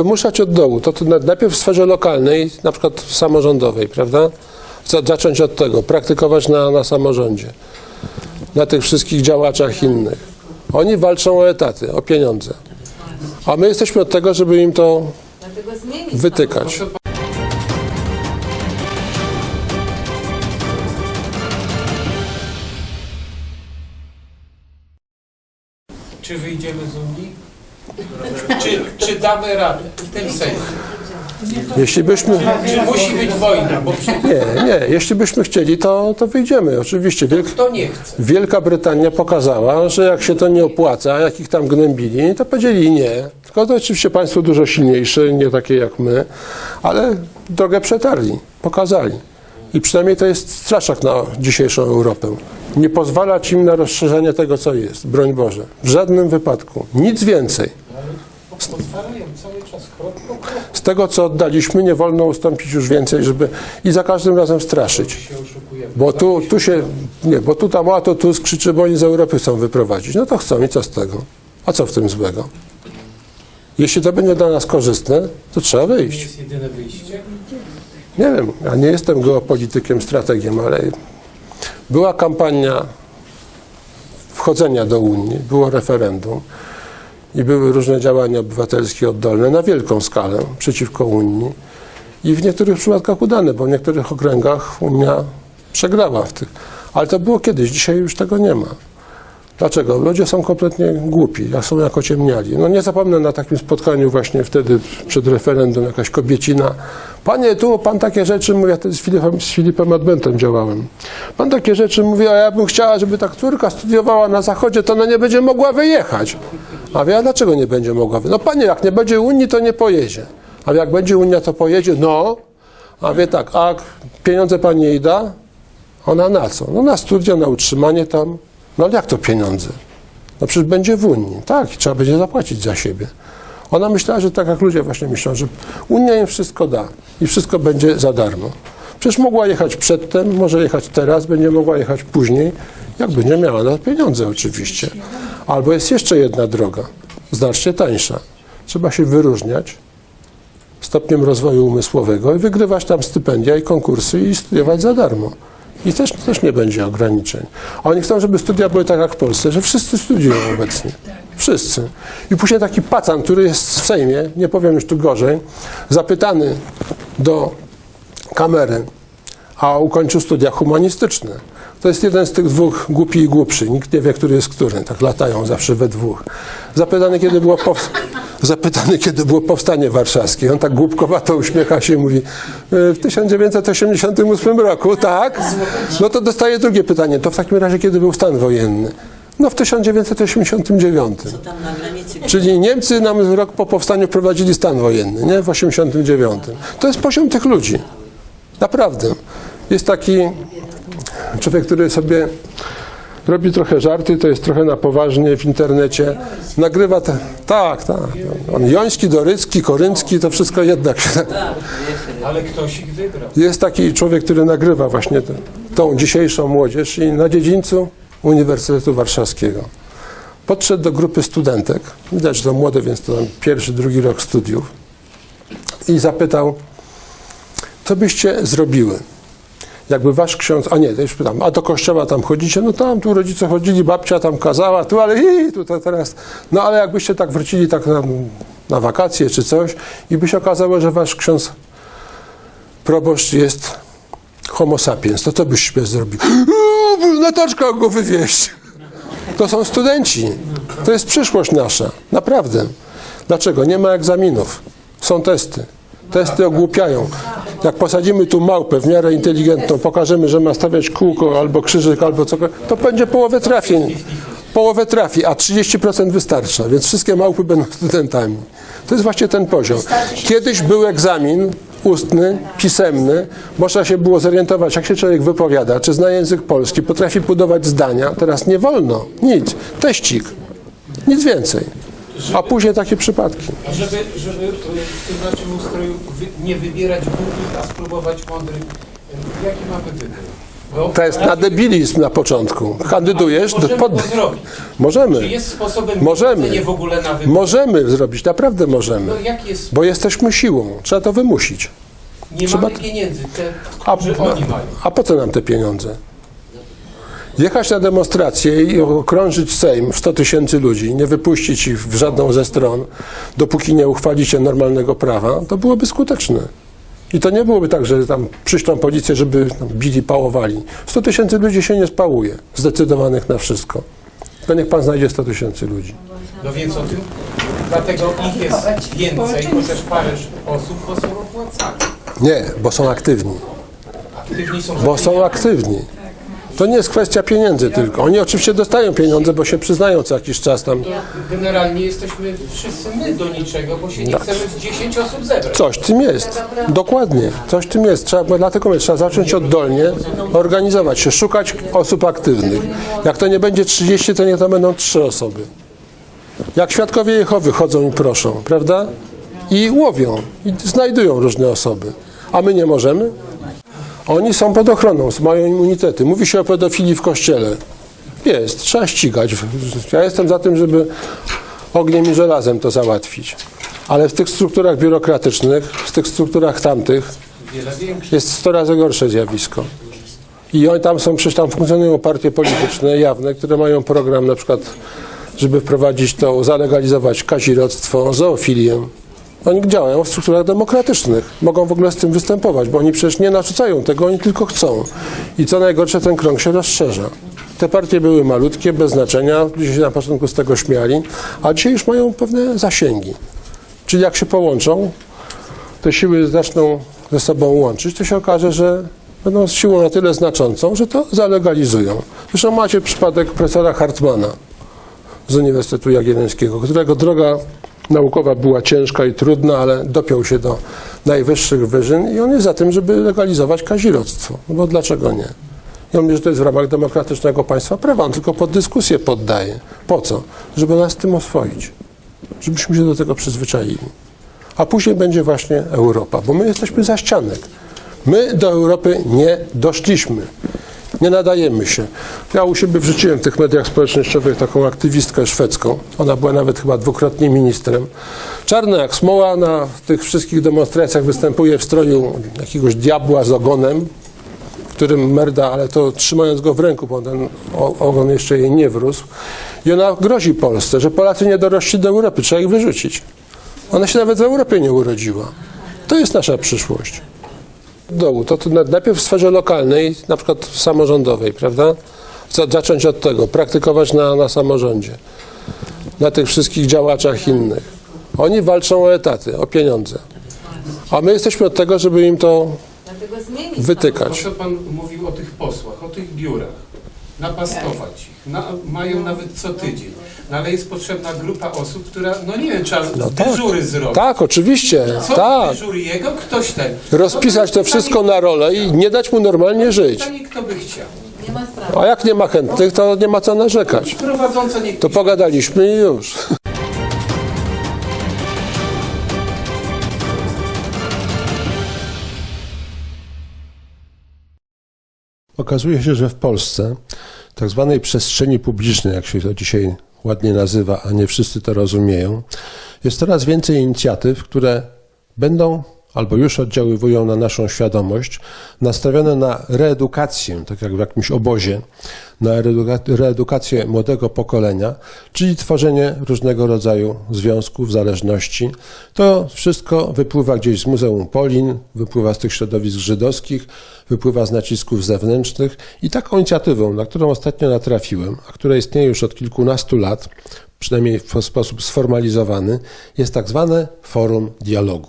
wymuszać od dołu. To, to na- najpierw w sferze lokalnej, na przykład samorządowej, prawda? Za- Zacząć od tego, praktykować na, na samorządzie, na tych wszystkich działaczach innych. Oni walczą o etaty, o pieniądze. A my jesteśmy od tego, żeby im to wytykać. Czy wyjdziemy z Unii? Czy, czy damy radę w tym sensie? Jeśli byśmy, Czy musi być wojna? Bo przecież nie, nie, jeśli byśmy chcieli, to, to wyjdziemy. Oczywiście. Wielk, kto nie chce? Wielka Brytania pokazała, że jak się to nie opłaca, jak ich tam gnębili, to powiedzieli nie. Tylko to oczywiście państwo dużo silniejsze, nie takie jak my, ale drogę przetarli, pokazali. I przynajmniej to jest straszak na dzisiejszą Europę. Nie pozwalać im na rozszerzenie tego, co jest. Broń Boże. W żadnym wypadku. Nic więcej. Z tego, co oddaliśmy, nie wolno ustąpić już więcej, żeby i za każdym razem straszyć. Bo tu, tu się, nie, bo tu tam, a to tu krzyczy, bo oni z Europy chcą wyprowadzić. No to chcą i co z tego? A co w tym złego? Jeśli to będzie dla nas korzystne, to trzeba wyjść. Nie wiem, ja nie jestem geopolitykiem, strategiem, ale była kampania wchodzenia do Unii, było referendum i były różne działania obywatelskie oddolne na wielką skalę przeciwko Unii i w niektórych przypadkach udane, bo w niektórych okręgach Unia przegrała w tych. Ale to było kiedyś, dzisiaj już tego nie ma. Dlaczego? Ludzie są kompletnie głupi, jak są jako ciemniali. No nie zapomnę na takim spotkaniu właśnie wtedy przed referendum jakaś kobiecina. Panie, tu pan takie rzeczy mówi, ja z Filipem, z Filipem Adbentem działałem. Pan takie rzeczy mówi, a ja bym chciała, żeby ta córka studiowała na zachodzie, to ona nie będzie mogła wyjechać. A wie, a dlaczego nie będzie mogła wyjechać? No panie, jak nie będzie Unii, to nie pojedzie. A jak będzie Unia, to pojedzie? No. A wie tak, a pieniądze pani jej da? Ona na co? No na studia, na utrzymanie tam. No ale jak to pieniądze? No przecież będzie w Unii. Tak, trzeba będzie zapłacić za siebie. Ona myślała, że tak jak ludzie właśnie myślą, że Unia im wszystko da i wszystko będzie za darmo. Przecież mogła jechać przedtem, może jechać teraz, będzie mogła jechać później, jak będzie miała na pieniądze oczywiście. Albo jest jeszcze jedna droga, znacznie tańsza. Trzeba się wyróżniać stopniem rozwoju umysłowego i wygrywać tam stypendia i konkursy i studiować za darmo. I też, też nie będzie ograniczeń. A oni chcą, żeby studia były tak jak w Polsce, że wszyscy studiują obecnie. Wszyscy. I później taki pacan, który jest w Sejmie, nie powiem już tu gorzej, zapytany do kamery, a ukończył studia humanistyczne. To jest jeden z tych dwóch głupi i głupszy. Nikt nie wie, który jest który. Tak latają zawsze we dwóch. Zapytany, kiedy było, pow... Zapytany, kiedy było powstanie warszawskie. On tak głupkowato uśmiecha się i mówi "E, w 1988 roku, tak? No to dostaje drugie pytanie. To w takim razie, kiedy był stan wojenny? No w 1989. tam na granicy. Czyli Niemcy nam rok po powstaniu prowadzili stan wojenny, nie? W 89. To jest poziom tych ludzi. Naprawdę. Jest taki człowiek, który sobie robi trochę żarty, to jest trochę na poważnie w internecie. Nagrywa te, tak, tak. On Joński, Dorycki, Koryncki, to wszystko jednak Ale ktoś ich wybrał. jest taki człowiek, który nagrywa właśnie tę- tą dzisiejszą młodzież i na dziedzińcu Uniwersytetu Warszawskiego podszedł do grupy studentek, widać, że to młode, więc to tam pierwszy, drugi rok studiów i zapytał, co byście zrobiły? Jakby wasz ksiądz, a nie, to już pytam, a do kościoła tam chodzicie? No tam, tu rodzice chodzili, babcia tam kazała, tu, ale i tu to teraz. No ale jakbyście tak wrócili tak na, na wakacje czy coś i by się okazało, że wasz ksiądz proboszcz jest homo sapiens, to co byście zrobili? Na taczkach go wywieźć. To są studenci. To jest przyszłość nasza. Naprawdę. Dlaczego? Nie ma egzaminów. Są testy. Testy ogłupiają. Jak posadzimy tu małpę w miarę inteligentną, pokażemy, że ma stawiać kółko albo krzyżyk, albo cokolwiek, to będzie połowę trafień. Połowę trafi, a 30% wystarcza, więc wszystkie małpy będą studentami. To jest właśnie ten poziom. Kiedyś był egzamin ustny, pisemny, można się było zorientować, jak się człowiek wypowiada, czy zna język polski, potrafi budować zdania. Teraz nie wolno, nic. Teścik. Nic więcej. A później takie przypadki. Żeby, żeby e, w tym naszym ustroju nie wybierać głupich, a spróbować mądrych, e, jaki mamy wybór? No, To jest na debilizm na początku. Kandydujesz, Możemy pod... zrobić. Czy Możemy. jest sposobem Możemy. nie w ogóle na wybór? Możemy zrobić, naprawdę możemy. No jak jest? Bo jesteśmy siłą. Trzeba to wymusić. Nie trzeba- mamy pieniędzy, te, A, które oni mają. a po co nam te pieniądze? Jechać na demonstrację i okrążyć Sejm w 100 tysięcy ludzi, nie wypuścić ich w żadną ze stron, dopóki nie uchwalicie normalnego prawa, to byłoby skuteczne. I to nie byłoby tak, że tam przyślą policję, żeby bili, pałowali. 100 tysięcy ludzi się nie spałuje, zdecydowanych na wszystko. To niech pan znajdzie 100 tysięcy ludzi. No więc o tym, dlatego ich jest więcej, bo też parę osób, bo są opłacani. Nie, bo są aktywni. Aktywni są Bo są aktywni. To nie jest kwestia pieniędzy tylko. Oni oczywiście dostają pieniądze, bo się przyznają co jakiś czas tam. Generalnie jesteśmy wszyscy my do niczego, bo się nie chcemy z 10 osób zebrać. Coś w tym jest. Dokładnie. Coś w tym jest. Trzeba, bo dlatego mówię, trzeba zacząć oddolnie organizować się, szukać osób aktywnych. Jak to nie będzie 30, to niech to będą 3 osoby. Jak świadkowie Jehowy chodzą i proszą, prawda? I łowią, i znajdują różne osoby. A my nie możemy? Oni są pod ochroną, mają immunitety. Mówi się o pedofilii w kościele. Jest, trzeba ścigać. Ja jestem za tym, żeby ogniem i żelazem to załatwić. Ale w tych strukturach biurokratycznych, w tych strukturach tamtych jest 100 razy gorsze zjawisko. I oni tam są, przecież tam funkcjonują partie polityczne, jawne, które mają program na przykład, żeby wprowadzić to, zalegalizować kazirodztwo, zoofilię. Oni działają w strukturach demokratycznych. Mogą w ogóle z tym występować, bo oni przecież nie narzucają tego, oni tylko chcą. I co najgorsze, ten krąg się rozszerza. Te partie były malutkie, bez znaczenia, ludzie się na początku z tego śmiali, a dzisiaj już mają pewne zasięgi. Czyli jak się połączą, te siły zaczną ze sobą łączyć, to się okaże, że będą z siłą na tyle znaczącą, że to zalegalizują. Zresztą macie przypadek profesora Hartmana z Uniwersytetu Jagiellońskiego, którego droga naukowa była ciężka i trudna, ale dopiął się do najwyższych wyżyn i on jest za tym, żeby legalizować kazirodztwo. No bo dlaczego nie? I on mówi, że to jest w ramach demokratycznego państwa prawa, on tylko pod dyskusję poddaje. Po co? Żeby nas tym oswoić. Żebyśmy się do tego przyzwyczaili a później będzie właśnie Europa, bo my jesteśmy za ścianek. My do Europy nie doszliśmy. Nie nadajemy się. Ja u siebie wrzuciłem w tych mediach społecznościowych taką aktywistkę szwedzką. Ona była nawet chyba dwukrotnie ministrem. Czarna jak smoła na tych wszystkich demonstracjach występuje w stroju jakiegoś diabła z ogonem, którym merda, ale to trzymając go w ręku, bo ten ogon jeszcze jej nie wrósł. I ona grozi Polsce, że Polacy nie dorośli do Europy, trzeba ich wyrzucić. Ona się nawet w Europie nie urodziła. To jest nasza przyszłość. Dołu, to, to na- najpierw w sferze lokalnej, na przykład samorządowej, prawda? Za- Zacząć od tego, praktykować na, na samorządzie, na tych wszystkich działaczach innych. Oni walczą o etaty, o pieniądze. A my jesteśmy od tego, żeby im to wytykać. Pan mówił o tych posłach, o tych biurach, napastować ich, na, mają nawet co tydzień. No ale jest potrzebna grupa osób, która, no nie wiem, trzeba No tak. dyżury zrobić. Tak, oczywiście, Co tak. dyżur jego? Ktoś ten. Rozpisać to wszystko na rolę i nie dać mu normalnie żyć. Pytanie, kto by chciał. Nie ma sprawy. A jak nie ma chętnych, to nie ma co narzekać. To pogadaliśmy i już. Okazuje się, że w Polsce, tak zwanej przestrzeni publicznej, jak się to dzisiaj ładnie nazywa, a nie wszyscy to rozumieją, jest coraz więcej inicjatyw, które będą albo już oddziaływują na naszą świadomość, nastawione na reedukację, tak jak w jakimś obozie, na reeduka- reedukację młodego pokolenia, czyli tworzenie różnego rodzaju związków, zależności. To wszystko wypływa gdzieś z Muzeum Polin, wypływa z tych środowisk żydowskich, wypływa z nacisków zewnętrznych i taką inicjatywą, na którą ostatnio natrafiłem, a która istnieje już od kilkunastu lat, przynajmniej w sposób sformalizowany, jest tak zwane Forum Dialogu.